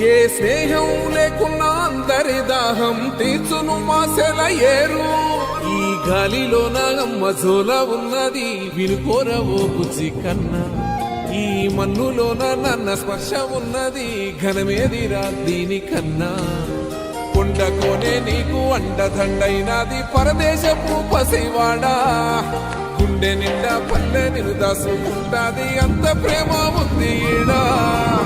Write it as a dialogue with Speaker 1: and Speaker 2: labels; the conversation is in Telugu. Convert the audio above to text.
Speaker 1: ఏ స్నేహం లేకున్నా అందరి దాహం తీర్చును మాసెల ఏరు ఈ గాలిలో నాగమ్మ జోల ఉన్నది వినుకోరవో బుజ్జి కన్నా. ఈ మన్నులోన నన్న స్పర్శ ఉన్నది ఘనమేదిరా దీనికన్నా. కొండకోనే నీకు అండదండైనది పరదేశపు పసివాడా. గుండె నిండా పల్లె నిన్ను దాసుకుంటాది అంత ప్రేమ ఉంది ఈడా.